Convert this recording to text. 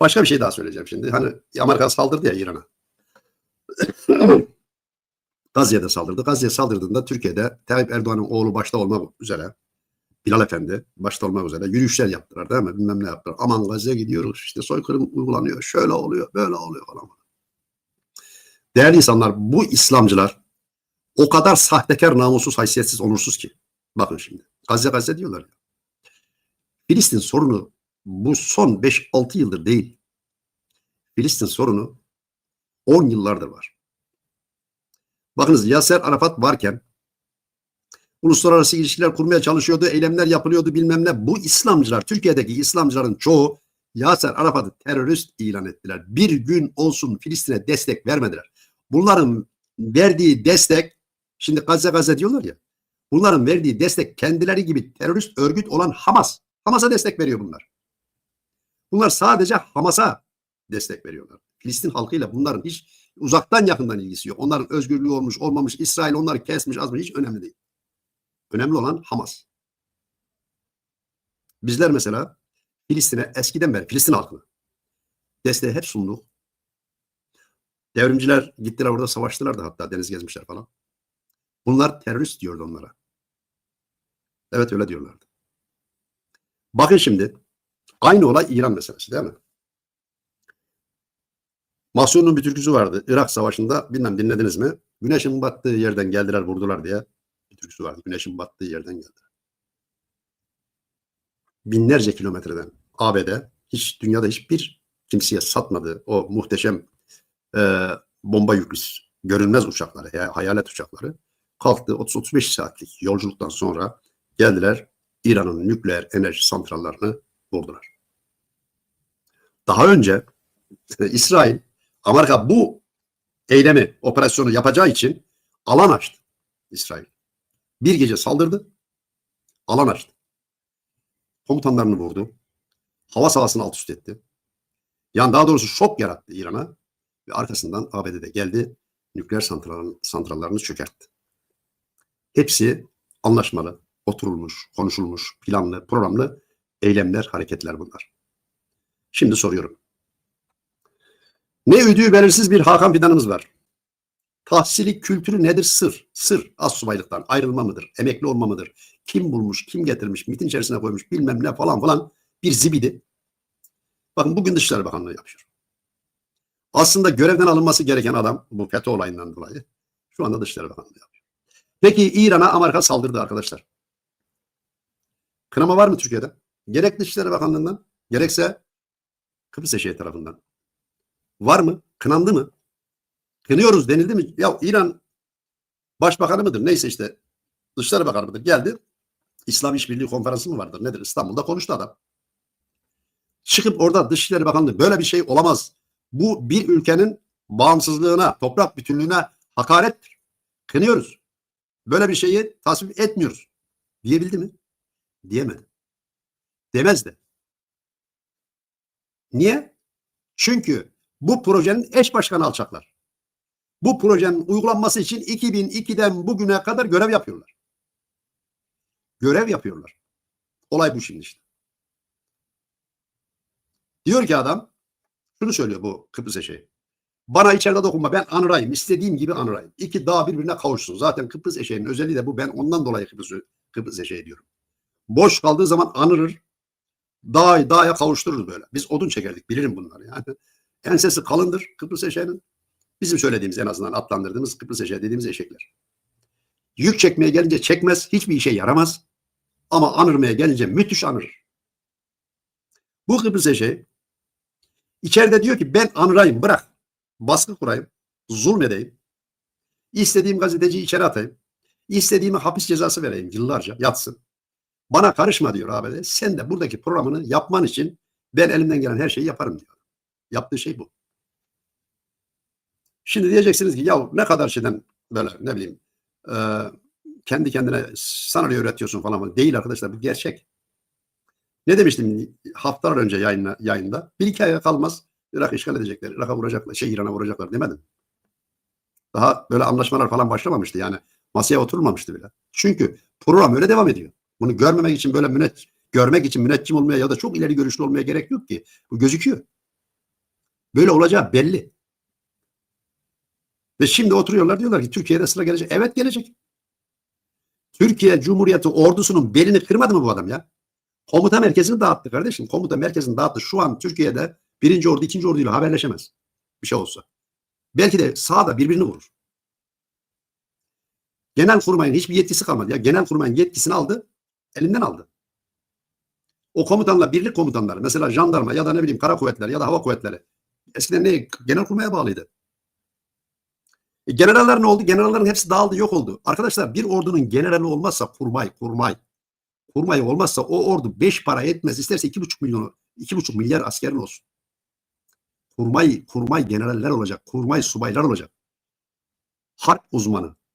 Başka bir şey daha söyleyeceğim şimdi. Hani Amerika saldırdı ya İran'a. Gazze'ye de saldırdı. Gazze'ye saldırdığında Türkiye'de Tayyip Erdoğan'ın oğlu başta olmak üzere Bilal Efendi başta olmak üzere yürüyüşler yaptılar değil mi? Bilmem ne yaptılar. Aman Gazze'ye gidiyoruz işte soykırım uygulanıyor. Şöyle oluyor böyle oluyor falan. Değerli insanlar bu İslamcılar o kadar sahtekar, namussuz, haysiyetsiz, onursuz ki. Bakın şimdi. Gazze Gazze diyorlar. Filistin sorunu bu son 5-6 yıldır değil. Filistin sorunu 10 yıllardır var. Bakınız Yaser Arafat varken uluslararası ilişkiler kurmaya çalışıyordu, eylemler yapılıyordu bilmem ne. Bu İslamcılar, Türkiye'deki İslamcıların çoğu Yaser Arafat'ı terörist ilan ettiler. Bir gün olsun Filistin'e destek vermediler. Bunların verdiği destek, şimdi Gazze Gazze diyorlar ya, bunların verdiği destek kendileri gibi terörist örgüt olan Hamas. Hamas'a destek veriyor bunlar. Bunlar sadece Hamas'a destek veriyorlar. Filistin halkıyla bunların hiç uzaktan yakından ilgisi yok. Onların özgürlüğü olmuş olmamış, İsrail onları kesmiş azmış hiç önemli değil. Önemli olan Hamas. Bizler mesela Filistin'e eskiden beri Filistin halkına desteği hep sunduk. Devrimciler gittiler orada savaştılar da hatta deniz gezmişler falan. Bunlar terörist diyordu onlara. Evet öyle diyorlardı. Bakın şimdi aynı olay İran meselesi değil mi? Mahsun'un bir türküsü vardı. Irak Savaşı'nda bilmem dinlediniz mi? Güneşin battığı yerden geldiler vurdular diye bir türküsü vardı. Güneşin battığı yerden geldiler. Binlerce kilometreden ABD hiç dünyada hiçbir kimseye satmadığı o muhteşem e, bomba yüklü görünmez uçakları, yani hayalet uçakları kalktı 30-35 saatlik yolculuktan sonra geldiler İran'ın nükleer enerji santrallerini vurdular. Daha önce İsrail, Amerika bu eylemi, operasyonu yapacağı için alan açtı İsrail. Bir gece saldırdı, alan açtı. Komutanlarını vurdu. Hava sahasını alt üst etti. Yani daha doğrusu şok yarattı İran'a ve arkasından ABD'de geldi nükleer santral, santrallerini çökertti. Hepsi anlaşmalı, oturulmuş, konuşulmuş, planlı, programlı eylemler, hareketler bunlar. Şimdi soruyorum. Ne ödüğü belirsiz bir Hakan Fidan'ımız var. Tahsili kültürü nedir? Sır. Sır. Az subaylıktan ayrılma mıdır? Emekli olma mıdır? Kim bulmuş, kim getirmiş, mitin içerisine koymuş bilmem ne falan falan bir zibidi. Bakın bugün Dışişleri Bakanlığı yapıyor. Aslında görevden alınması gereken adam bu FETÖ olayından dolayı şu anda Dışişleri Bakanlığı yapıyor. Peki İran'a Amerika saldırdı arkadaşlar. Kınama var mı Türkiye'de? Gerek Dışişleri Bakanlığı'ndan gerekse Kıbrıs Eşeği tarafından. Var mı? Kınandı mı? Kınıyoruz denildi mi? Ya İran Başbakanı mıdır? Neyse işte Dışişleri Bakanı mıdır? Geldi. İslam İşbirliği Konferansı mı vardır? Nedir? İstanbul'da konuştu adam. Çıkıp orada Dışişleri Bakanlığı böyle bir şey olamaz. Bu bir ülkenin bağımsızlığına, toprak bütünlüğüne hakarettir. Kınıyoruz. Böyle bir şeyi tasvip etmiyoruz. Diyebildi mi? Diyemedi. Demez de. Niye? Çünkü bu projenin eş başkanı alçaklar. Bu projenin uygulanması için 2002'den bugüne kadar görev yapıyorlar. Görev yapıyorlar. Olay bu şimdi işte. Diyor ki adam, şunu söylüyor bu Kıbrıs eşeği. Bana içeride dokunma ben anırayım. istediğim gibi anırayım. İki dağ birbirine kavuşsun. Zaten Kıbrıs eşeğinin özelliği de bu. Ben ondan dolayı Kıbrıs, Kıbrıs eşeği diyorum. Boş kaldığı zaman anırır. Dağı dağa kavuşturur böyle. Biz odun çekerdik. Bilirim bunları yani. Ensesi kalındır Kıbrıs eşeğinin. Bizim söylediğimiz en azından adlandırdığımız Kıbrıs eşeği dediğimiz eşekler. Yük çekmeye gelince çekmez. Hiçbir işe yaramaz. Ama anırmaya gelince müthiş anırır. Bu Kıbrıs eşeği içeride diyor ki ben anırayım bırak. Baskı kurayım. Zulmedeyim. İstediğim gazeteciyi içeri atayım. İstediğime hapis cezası vereyim yıllarca yatsın. Bana karışma diyor ABD. Sen de buradaki programını yapman için ben elimden gelen her şeyi yaparım diyor. Yaptığı şey bu. Şimdi diyeceksiniz ki ya ne kadar şeyden böyle ne bileyim e, kendi kendine sanaryo üretiyorsun falan. Değil arkadaşlar bu gerçek. Ne demiştim haftalar önce yayında, yayında? Bir iki aya kalmaz Irak işgal edecekler. Irak'a vuracaklar. Şey İran'a vuracaklar demedim. Daha böyle anlaşmalar falan başlamamıştı yani. Masaya oturulmamıştı bile. Çünkü program öyle devam ediyor. Bunu görmemek için böyle münet görmek için müneccim olmaya ya da çok ileri görüşlü olmaya gerek yok ki. Bu gözüküyor. Böyle olacağı belli. Ve şimdi oturuyorlar diyorlar ki Türkiye'de sıra gelecek. Evet gelecek. Türkiye Cumhuriyeti ordusunun belini kırmadı mı bu adam ya? Komuta merkezini dağıttı kardeşim. Komuta merkezini dağıttı. Şu an Türkiye'de birinci ordu ikinci orduyla haberleşemez. Bir şey olsa. Belki de sağda birbirini vurur. Genel kurmayın hiçbir yetkisi kalmadı ya. Genel kurmayın yetkisini aldı. Elinden aldı. O komutanla birlik komutanları mesela jandarma ya da ne bileyim kara kuvvetler ya da hava kuvvetleri eskiden ne genel kurmaya bağlıydı. E, generaller ne oldu? Generallerin hepsi dağıldı, yok oldu. Arkadaşlar bir ordunun generali olmazsa kurmay, kurmay, kurmay olmazsa o ordu beş para etmez. İsterse iki buçuk milyon, iki buçuk milyar askerin olsun. Kurmay, kurmay generaller olacak. Kurmay subaylar olacak. Harp uzmanı.